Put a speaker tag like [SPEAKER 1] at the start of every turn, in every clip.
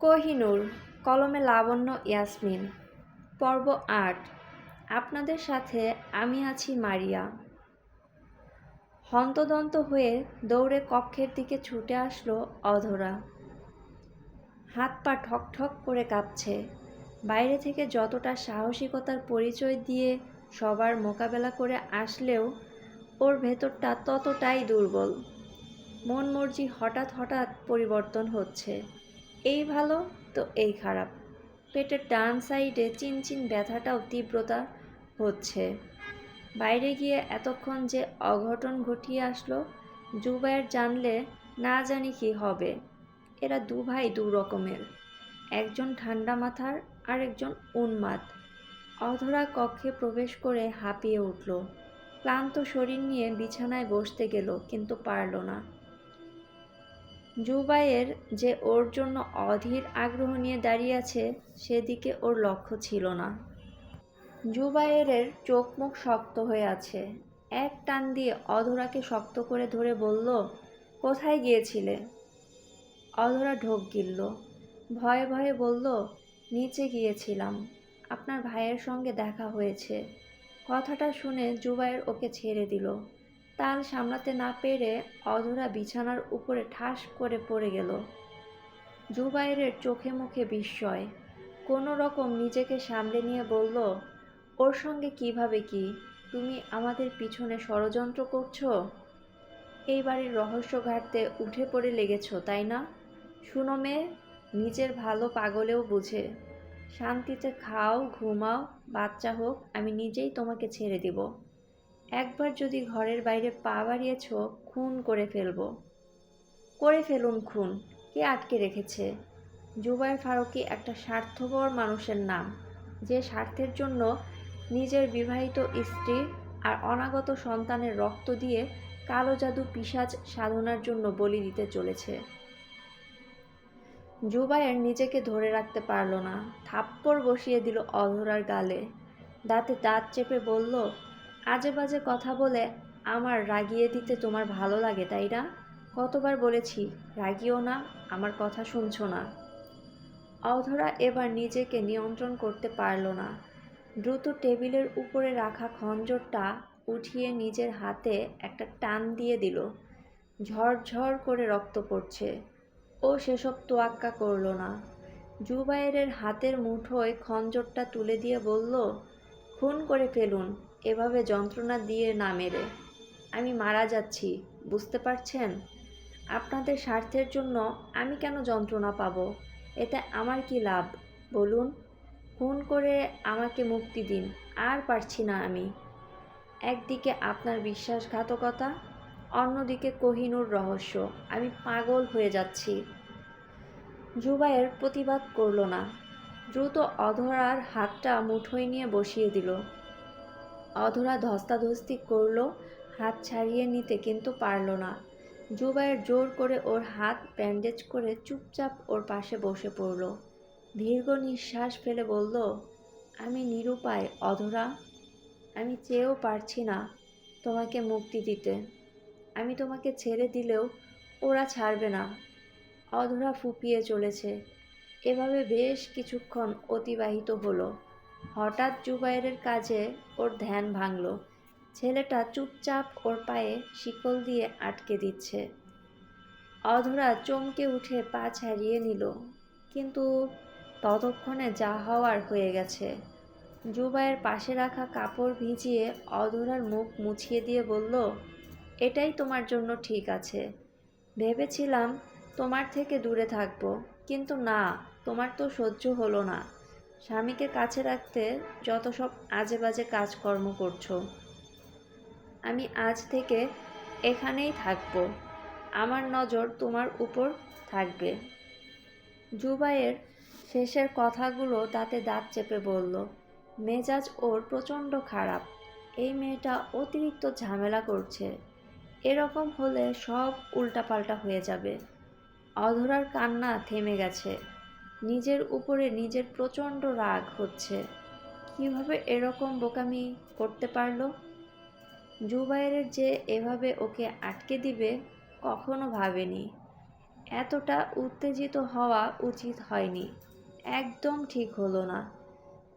[SPEAKER 1] কোহিনূর, কলমে লাবণ্য, ইয়াসমিন। পর্ব আট। আপনাদের সাথে আমি আছি মারিয়া। হন্তদন্ত হয়ে দৌড়ে কক্ষের দিকে ছুটে আসলো অধরা। হাত পা ঠক ঠক করে কাঁপছে। বাইরে থেকে যতটা সাহসিকতার পরিচয় দিয়ে সবার মোকাবেলা করে আসলেও ওর ভেতরটা ততটাই দুর্বল। মন মর্জি হঠাৎ হঠাৎ পরিবর্তন হচ্ছে। এই ভালো, তো এই খারাপ। পেটের ডান সাইডে চিনচিন ব্যথাটাও তীব্রতা হচ্ছে। বাইরে গিয়ে এতক্ষণ যে অঘটন ঘটিয়ে আসলো, জুবায়ের জানলে না জানি কি হবে। এরা দু ভাই দু রকমের। একজন ঠান্ডা মাথার আর একজন উন্মাদ। অধরা কক্ষে প্রবেশ করে হাঁপিয়ে উঠল। ক্লান্ত শরীর নিয়ে বিছানায় বসতে গেল, কিন্তু পারল না। জুবাইয়ের যে ওর জন্য অধীর আগ্রহ নিয়ে দাঁড়িয়ে আছে, সেদিকে ওর লক্ষ্য ছিল না। জুবাইয়ের চোখ মুখ শক্ত হয়ে আছে। এক টান দিয়ে অধরাকে শক্ত করে ধরে বলল, কোথায় গিয়েছিলে? অধরা ঢোক গিলল। ভয়ে ভয়ে বলল, নিচে গিয়েছিলাম। আপনার ভাইয়ের সঙ্গে দেখা হয়েছে। কথাটা শুনে জুবাইর ওকে ছেড়ে দিল। তাল সামলাতে না পেরে অধরা বিছানার উপরে ঠাস করে পড়ে গেল। জুবাইরের চোখে মুখে বিস্ময়। কোনো রকম নিজেকে সামলে নিয়ে বলল, ওর সঙ্গে কীভাবে কি? তুমি আমাদের পিছনে ষড়যন্ত্র করছ? এই বাড়ির রহস্য ঘাটতে উঠে পড়ে লেগেছ, তাই না? শুনো মেয়ে, নিজের ভালো পাগলেও বুঝে। শান্তিতে খাও, ঘুমাও, বাচ্চা হোক, আমি নিজেই তোমাকে ছেড়ে দিব। একবার যদি ঘরের বাইরে পা বাড়িয়েছ, খুন করে ফেলব। করে ফেলুন খুন। কে আটকে রেখেছে? জুবাইর ফারুকি একটা স্বার্থপর মানুষের নাম। যে স্বার্থের জন্য নিজের বিবাহিত স্ত্রী আর অনাগত সন্তানের রক্ত দিয়ে কালো জাদু পিসাজ সাধনার জন্য বলি দিতে চলেছে। জুবায়ের নিজেকে ধরে রাখতে পারল না। থাপ্পড় বসিয়ে দিল অধরার গালে। দাঁতে দাঁত চেপে বলল আজে বাজে কথা বলে আমার রাগিয়ে দিতে তোমার ভালো লাগে, তাই না? কতবার বলেছি, রাগিও না, আমার কথা শুনছো না। অধরা এবার নিজেকে নিয়ন্ত্রণ করতে পারল না। দ্রুত টেবিলের উপরে রাখা খঞ্জরটা উঠিয়ে নিজের হাতে একটা টান দিয়ে দিল। ঝরঝর করে রক্ত পড়ছে। ও সেসব তোয়াক্কা করল না। জুবাইরের হাতের মুঠোয় খঞ্জরটা তুলে দিয়ে বলল, খুন করে ফেলুন এভাবে যন্ত্রণা দিয়ে না মেরে। আমি মারা যাচ্ছি, বুঝতে পারছেন? আপনাদের স্বার্থের জন্য আমি কেন যন্ত্রণা পাবো? এতে আমার কি লাভ? বলুন। খুন করে আমাকে মুক্তি দিন, আর পারছি না আমি। একদিকে আপনার বিশ্বাসঘাতকতা, অন্যদিকে কোহিনুর রহস্য। আমি পাগল হয়ে যাচ্ছি। জুবাইয়ের প্রতিবাদ করল না। দ্রুত অধরার হাতটা মুঠোয় নিয়ে বসিয়ে দিল। অধরা ধস্তাধস্তি করল, হাত ছাড়িয়ে নিতে কিন্তু পারল না। জুবাইয়ের জোর করে ওর হাত ব্যান্ডেজ করে চুপচাপ ওর পাশে বসে পড়ল। দীর্ঘ নিঃশ্বাস ফেলে বলল, আমি নিরুপায়, অধরা। আমি চেয়েও পারছি না তোমাকে মুক্তি দিতে। আমি তোমাকে ছেড়ে দিলেও ওরা ছাড়বে না। অধরা ফুপিয়ে চলেছে। এভাবে বেশ কিছুক্ষণ অতিবাহিত হলো। হঠাৎ জুবাইরের কাজে ওর ধ্যান ভাঙল। ছেলেটা চুপচাপ ওর পায়ে শিকল দিয়ে আটকে দিচ্ছে। অধরা চমকে উঠে পা ছাড়িয়ে নিল। কিন্তু ততক্ষণে যা হওয়ার হয়ে গেছে। জুবাইয়ের পাশে রাখা কাপড় ভিজিয়ে অধরার মুখ মুছিয়ে দিয়ে বলল, এটাই তোমার জন্য ঠিক আছে। ভেবেছিলাম তোমার থেকে দূরে থাকব, কিন্তু না, তোমার তো সহ্য হলো না। স্বামীকে কাছে রাখতে যত সব আজে বাজে কাজকর্ম করছ, আমি আজ থেকে এখানেই থাকব। আমার নজর তোমার উপর থাকবে। জুবাইয়ের শেষের কথাগুলো তাতে দাঁত চেপে বলল, মেজাজ ওর প্রচণ্ড খারাপ। এই মেয়েটা অতিরিক্ত ঝামেলা করছে। এরকম হলে সব উল্টাপাল্টা হয়ে যাবে। অধরার কান্না থেমে গেছে। নিজের উপরে নিজের প্রচণ্ড রাগ হচ্ছে। কীভাবে এরকম বোকামি করতে পারল? জুবাইরের যে এভাবে ওকে আটকে দিবে, কখনো ভাবেনি। এতটা উত্তেজিত হওয়া উচিত হয়নি। একদম ঠিক হলো না।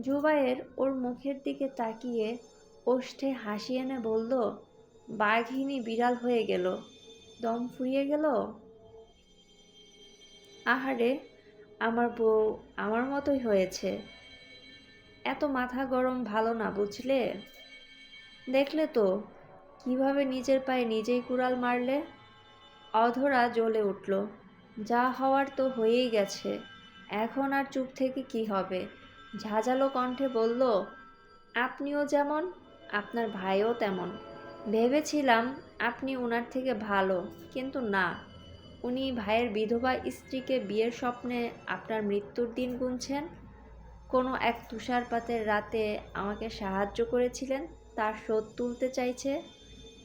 [SPEAKER 1] জুবাইয়ের ওর মুখের দিকে তাকিয়ে ওষ্ঠে হাসি এনে বলল, বাঘিনী বিড়াল হয়ে গেল। দম ফুরিয়ে গেল? আহারে আমার বউ আমার মতোই হয়েছে। এত মাথা গরম ভালো না, বুঝলে? দেখলে তো, কীভাবে নিজের পায়ে নিজেই কুড়াল মারলে? অধরা জ্বলে উঠল। যা হওয়ার তো হয়েই গেছে। এখন আর চুপ থেকে কি হবে? ঝাঁঝালো কণ্ঠে বলল, আপনিও যেমন, আপনার ভাইও তেমন। ভেবেছিলাম আপনি ওনার থেকে ভালো, কিন্তু না। উনি ভাইয়ের বিধবা স্ত্রীকে বিয়ের স্বপ্নে আপনার মৃত্যুর দিন গুনছেন? কোনো এক তুষারপাতের রাতে আমাকে সাহায্য করেছিলেন, তার শোধ তুলতে চাইছে?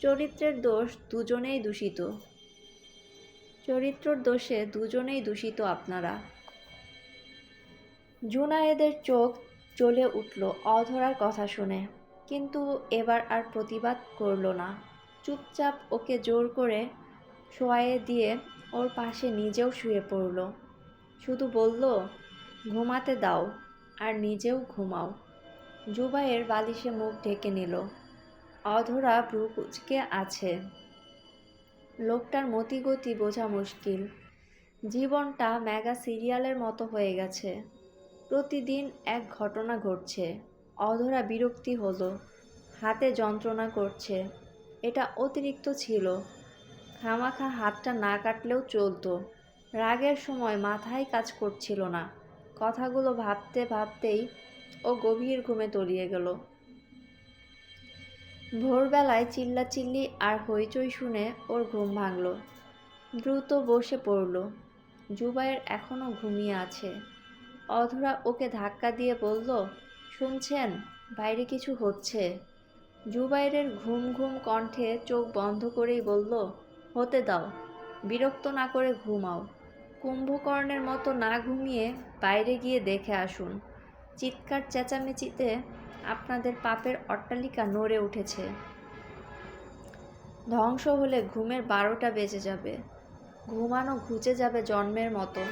[SPEAKER 1] চরিত্রের দোষ দুজনেই দূষিত। চরিত্রর দোষে দুজনেই দূষিত আপনারা। জুনায়েদের চোখ জ্বলে উঠল অধরার কথা শুনে, কিন্তু এবার আর প্রতিবাদ করল না। চুপচাপ ওকে জোর করে শোয়ায়ে দিয়ে ওর পাশে নিজেও শুয়ে পড়ল। শুধু বলল, ঘুমাতে দাও আর নিজেও ঘুমাও। জুবাইয়ের বালিশে মুখ ঢেকে নিল। অধরা ভ্রু কুচকে আছে। লোকটার মতিগতি বোঝা মুশকিল। জীবনটা ম্যাগা সিরিয়ালের মতো হয়ে গেছে। প্রতিদিন এক ঘটনা ঘটছে। অধরা বিরক্তি হলো। হাতে যন্ত্রণা করছে। এটা অতিরিক্ত ছিল। খামাখা হাতটা না কাটলেও চলতো। রাগের সময় মাথায় কাজ করছিল না। কথাগুলো ভাবতে ভাবতেই ও গভীর ঘুমে তলিয়ে গেল। ভোরবেলায় চিল্লাচিল্লি আর হইচই শুনে ওর ঘুম ভাঙল। দ্রুত বসে পড়ল। জুবাইয়ের এখনও ঘুমিয়ে আছে। অধরা ওকে ধাক্কা দিয়ে বলল, শুনছেন, বাইরে কিছু হচ্ছে? জুবাইরের ঘুম ঘুম কণ্ঠে চোখ বন্ধ করেই বলল হতে দাও, বিরক্ত না করে ঘুমাও। কুম্ভকর্ণের মতো না ঘুমিয়ে বাইরে গিয়ে দেখে আসুন। চিৎকার চেঁচামেচিতে আপনাদের পাপের অট্টালিকা নড়ে উঠেছে। ধ্বংস হলে ঘুমের বারোটা বেজে যাবে। ঘুমানো ঘুচে যাবে জন্মের মতো।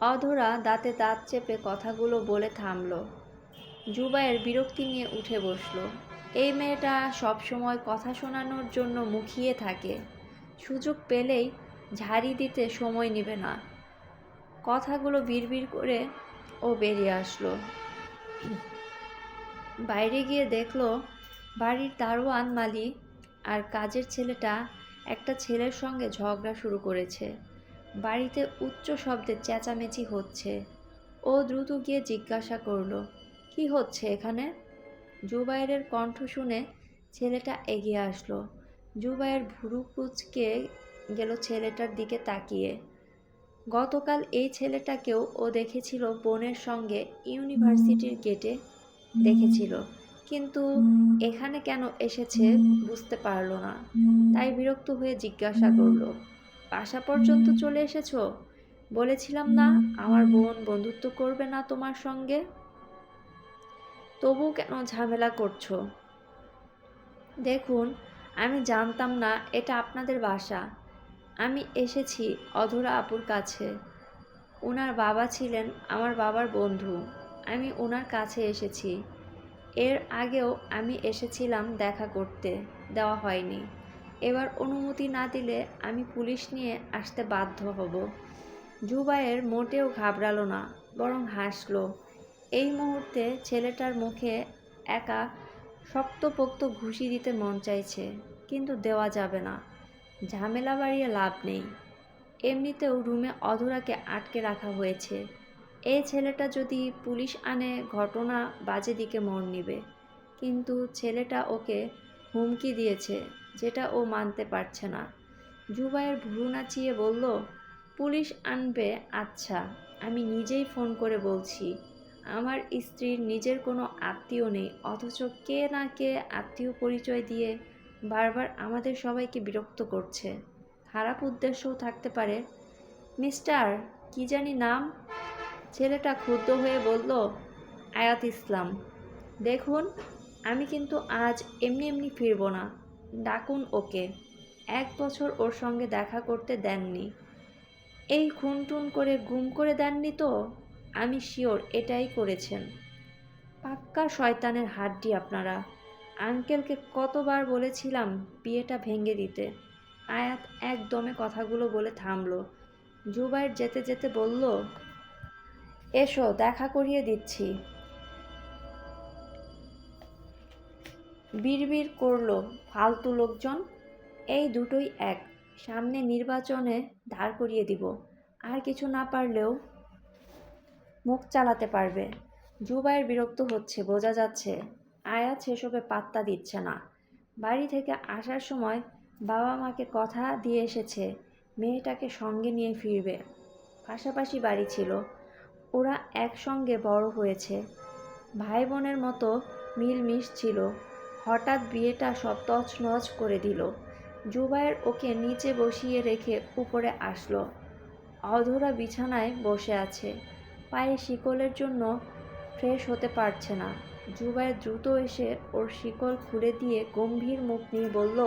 [SPEAKER 1] অধরা দাঁতে দাঁত চেপে কথাগুলো বলে থামল। জুবাইয়ের বিরক্তি নিয়ে উঠে বসল। এই মেয়েটা সবসময় কথা শোনানোর জন্য মুখিয়ে থাকে। সুযোগ পেলেই ঝাড়ি দিতে সময় নেবে না। কথাগুলো বিড়বিড় করে ও বেরিয়ে আসলো। বাইরে গিয়ে দেখল বাড়ির দারোয়ান মালি আর কাজের ছেলেটা একটা ছেলের সঙ্গে ঝগড়া শুরু করেছে। বাড়িতে উচ্চ শব্দে চেঁচামেচি হচ্ছে। ও দ্রুত গিয়ে জিজ্ঞাসা করল, কি হচ্ছে এখানে? জুবাইরের কণ্ঠ শুনে ছেলেটা এগিয়ে আসলো। জুবাইয়ের ভুরু কুচকে গেল ছেলেটার দিকে তাকিয়ে। গতকাল এই ছেলেটাকেও ও দেখেছিল বোনের সঙ্গে ইউনিভার্সিটির গেটে দেখেছিল। কিন্তু এখানে কেন এসেছে বুঝতে পারল না। তাই বিরক্ত হয়ে জিজ্ঞাসা করল, বাসা পর্যন্ত চলে এসেছ? বলেছিলাম না, আমার বোন বন্ধুত্ব করবে না তোমার সঙ্গে। তবু কেন ঝামেলা করছ? দেখুন আমি জানতাম না এটা আপনাদের বাসা। আমি এসেছি অধরা আপুর কাছে। ওনার বাবা ছিলেন আমার বাবার বন্ধু। আমি ওনার কাছে এসেছি। এর আগেও আমি এসেছিলাম দেখা করতে। দেওয়া হয়নি। এবার অনুমতি না দিলে আমি পুলিশ নিয়ে আসতে বাধ্য হব। জুবাইয়ের মোটেও ঘাবড়ালো না, বরং হাসলো। এই মুহূর্তে ছেলেটার মুখে একা শক্তপোক্ত ঘুষি দিতে মন চাইছে, কিন্তু দেওয়া যাবে না। ঝামেলা বাড়িয়ে লাভ নেই। এমনিতেও রুমে অধরাকে আটকে রাখা হয়েছে। এই ছেলেটা যদি পুলিশ আনে, ঘটনা বাজে দিকে মন নিবে। কিন্তু ছেলেটা ওকে হুমকি দিয়েছে, যেটা ও মানতে পারছে না। জুবাইয়ের ভুরু নাচিয়ে বলল, পুলিশ আনবে আচ্ছা আমি নিজেই ফোন করে বলছি। আমার স্ত্রীর নিজের কোনো আত্মীয় নেই, অথচ কে না কে আত্মীয় পরিচয় দিয়ে বারবার আমাদের সবাইকে বিরক্ত করছে। খারাপ উদ্দেশ্যও থাকতে পারে। মিস্টার, কি জানি নাম? ছেলেটা ক্ষুব্ধ হয়ে বলল, আয়াত ইসলাম। দেখুন, আমি কিন্তু আজ এমনি এমনি ফিরবো না। ডাকুন ওকে। এক বছর ওর সঙ্গে দেখা করতে দেননি। এই খুন টুন করে গুম করে দেননি তো? আমি শিওর এটাই করেছেন। পাক্কা শয়তানের হাড্ডি আপনারা। আঙ্কেলকে কতবার বলেছিলাম বিয়েটা ভেঙে দিতে। আয়াত একদমে কথাগুলো বলে থামলো। জুবাইর যেতে যেতে বলল, এসো, দেখা করিয়ে দিচ্ছি। বিড়বিড় করল ফালতু লোকজন, এই দুটোই এক, সামনে নির্বাচনে দাঁড় করিয়ে দিব। আর কিছু না পারলেও মুখ চালাতে পারবে। জুবাইর বিরক্ত হচ্ছে, বোঝা যাচ্ছে। আয়াত সেসবে পাত্তা দিচ্ছে না। বাড়ি থেকে আসার সময় বাবা মাকে কথা দিয়ে এসেছে, মেয়েটাকে সঙ্গে নিয়ে ফিরবে। পাশাপাশি বাড়ি ছিল। ওরা একসঙ্গে বড় হয়েছে। ভাই বোনের মতো মিলমিশ ছিল। হঠাৎ বিয়েটা সব তছনছ করে দিল। জুবাইর ওকে নিচে বসিয়ে রেখে উপরে আসলো। অধরা বিছানায় বসে আছে। পায়ে শিকলের জন্য ফ্রেশ হতে পারছে না। জুবাইর দ্রুত এসে ওর শিকল খুলে দিয়ে গম্ভীর মুখ নিয়ে বলল,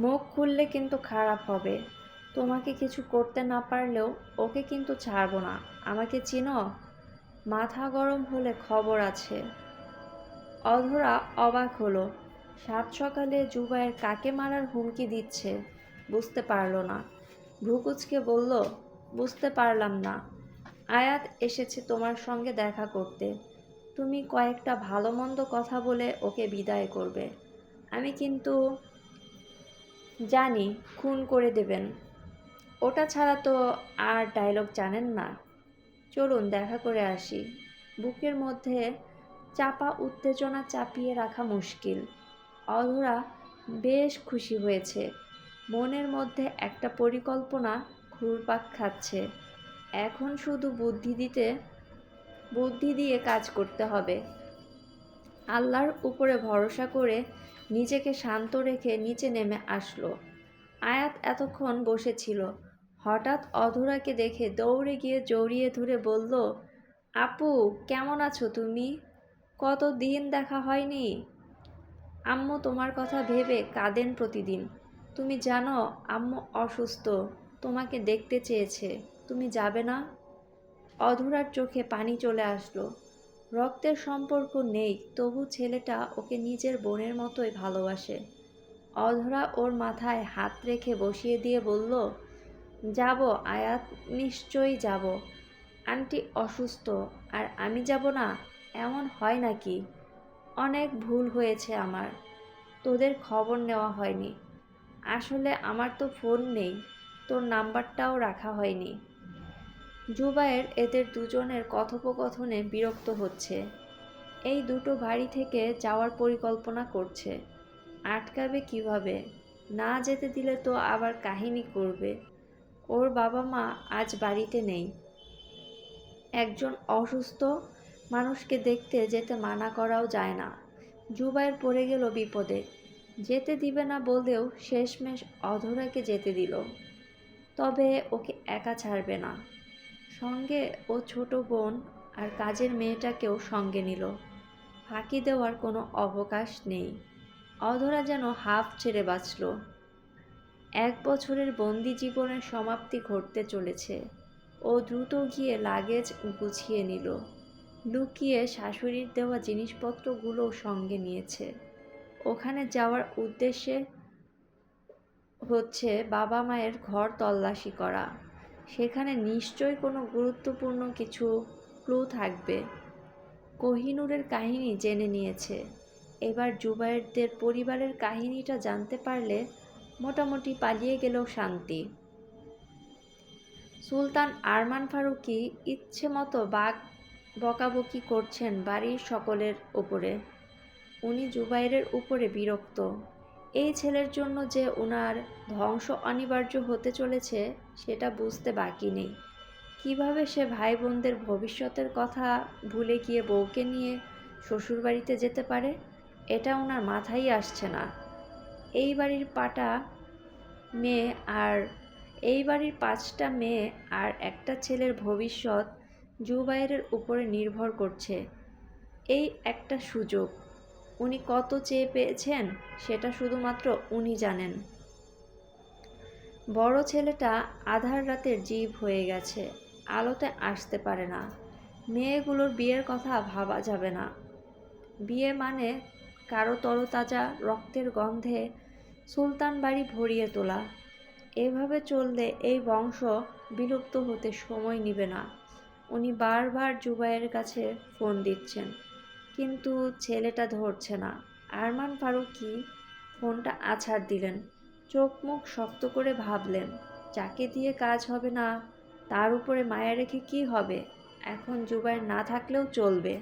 [SPEAKER 1] মুখ খুললে কিন্তু খারাপ হবে। তোমাকে কিছু করতে না পারলেও ওকে কিন্তু ছাড়বো না। আমাকে চিনো? মাথা গরম হলে খবর আছে অধরা অবাক হলো। সাত সকালে জুবাইয়ের কাকে মারার হুমকি দিচ্ছে বুঝতে পারল না। ভ্রুকুচকে বলল, বুঝতে পারলাম না। আয়াত এসেছে তোমার সঙ্গে দেখা করতে। তুমি কয়েকটা ভালো মন্দ কথা বলে ওকে বিদায় করবে। আমি কিন্তু জানি, খুন করে দেবেন। ওটা ছাড়া তো আর ডায়লগ জানেন না। চলুন, দেখা করে আসি। বুকের মধ্যে চাপা উত্তেজনা চাপিয়ে রাখা মুশকিল। অধরা বেশ খুশি হয়েছে। মনের মধ্যে একটা পরিকল্পনা ঘুরপাক খাচ্ছে। এখন শুধু বুদ্ধি দিতে, বুদ্ধি দিয়ে কাজ করতে হবে। আল্লাহর উপরে ভরসা করে নিজেকে শান্ত রেখে নিচে নেমে আসলো। আয়াত এতক্ষণ বসেছিল। হঠাৎ অধরাকে দেখে দৌড়ে গিয়ে জড়িয়ে ধরে বলল, আপু, কেমন আছো তুমি? কত দিন দেখা হয়নি? আম্মু তোমার কথা ভেবে কাঁদেন প্রতিদিন। তুমি জানো, আম্মু অসুস্থ। তোমাকে দেখতে চেয়েছে। তুমি যাবে না? অধরার চোখে পানি চলে আসলো। রক্তের সম্পর্ক নেই, তবু ছেলেটা ওকে নিজের বোনের মতোই ভালোবাসে। অধরা ওর মাথায় হাত রেখে বসিয়ে দিয়ে বলল, যাব, আয়াত, নিশ্চয়ই যাব। আন্টি অসুস্থ, আর আমি যাব না? এমন হয় নাকি? অনেক ভুল হয়েছে আমার। তোদের খবর নেওয়া হয়নি। আসলে আমার তো ফোন নেই, তোর নাম্বারটাও রাখা হয়নি। জুবায়ের এদের দুজনের কথোপকথনে বিরক্ত হচ্ছে। এই দুটো বাড়ি থেকে যাওয়ার পরিকল্পনা করছে। আটকাবে কীভাবে? না যেতে দিলে তো আবার কাহিনী করবে। ওর বাবা মা আজ বাড়িতে নেই। একজন অসুস্থ মানুষকে দেখতে যেতে মানা করাও যায় না। জুবাইর পড়ে গেল বিপদে। যেতে দিবে না বললেও শেষমেশ অধরাকে যেতে দিল। তবে ওকে একা ছাড়বে না। সঙ্গে ও ছোট বোন আর কাজের মেয়েটাকেও সঙ্গে নিল। ফাঁকি দেওয়ার কোনো অবকাশ নেই। অধরা যেন হাফ ছেড়ে বাঁচল। এক বছরের বন্দি জীবনের সমাপ্তি ঘটতে চলেছে। ও দ্রুত গিয়ে লাগেজ গুছিয়ে নিল। লুকিয়ে শাশুড়ির দেওয়া জিনিসপত্রগুলো সঙ্গে নিয়েছে। ওখানে যাওয়ার উদ্দেশ্যে হচ্ছে বাবা মায়ের ঘর তল্লাশি করা। সেখানে নিশ্চয়ই কোনো গুরুত্বপূর্ণ কিছু ক্লু থাকবে। কোহিনুরের কাহিনী জেনে নিয়েছে। এবার জুবায়েরদের পরিবারের কাহিনীটা জানতে পারলে মোটামুটি পালিয়ে গেলেও শান্তি। সুলতান আরমান ফারুকি ইচ্ছে মতো বাঘ বকাবকি করছেন বাড়ির সকলের উপরে উনি জুবাইরের উপরে বিরক্ত। এই ছেলের জন্য যে ওনার ধ্বংস অনিবার্য হতে চলেছে, সেটা বুঝতে বাকি নেই। কীভাবে সে ভাই বোনদের ভবিষ্যতের কথা ভুলে গিয়ে বউকে নিয়ে শ্বশুরবাড়িতে যেতে পারে, এটা ওনার মাথায় আসছে না। এই বাড়ির পাটা মেয়ে আর এই বাড়ির পাঁচটা মেয়ে আর একটা ছেলের ভবিষ্যৎ জুবাইরের উপরে নির্ভর করছে। এই একটা সুযোগ। উনি কত চেয়ে পেয়েছেন সেটা শুধুমাত্র উনি জানেন। বড় ছেলেটা আধার রাতের জীব হয়ে গেছে, আলোতে আসতে পারে না। মেয়েগুলোর বিয়ের কথা ভাবা যাবে না। বিয়ে মানে কারও তরতাজা রক্তের গন্ধে সুলতান বাড়ি ভরিয়ে তোলা। এভাবে চললে এই বংশ বিলুপ্ত হতে সময় নেবে না। উনি বারবার জুবাইয়ের কাছে ফোন দিচ্ছেন। কিন্তু ছেলেটা ধরছে না। আরমান ফারুকি ফোনটা আছাড় দিলেন। চোখ মুখ শক্ত করে ভাবলেন, যাকে দিয়ে কাজ হবে না, তার উপরে মায়া রেখে কি হবে? এখন জুবাইর না থাকলেও চলবে।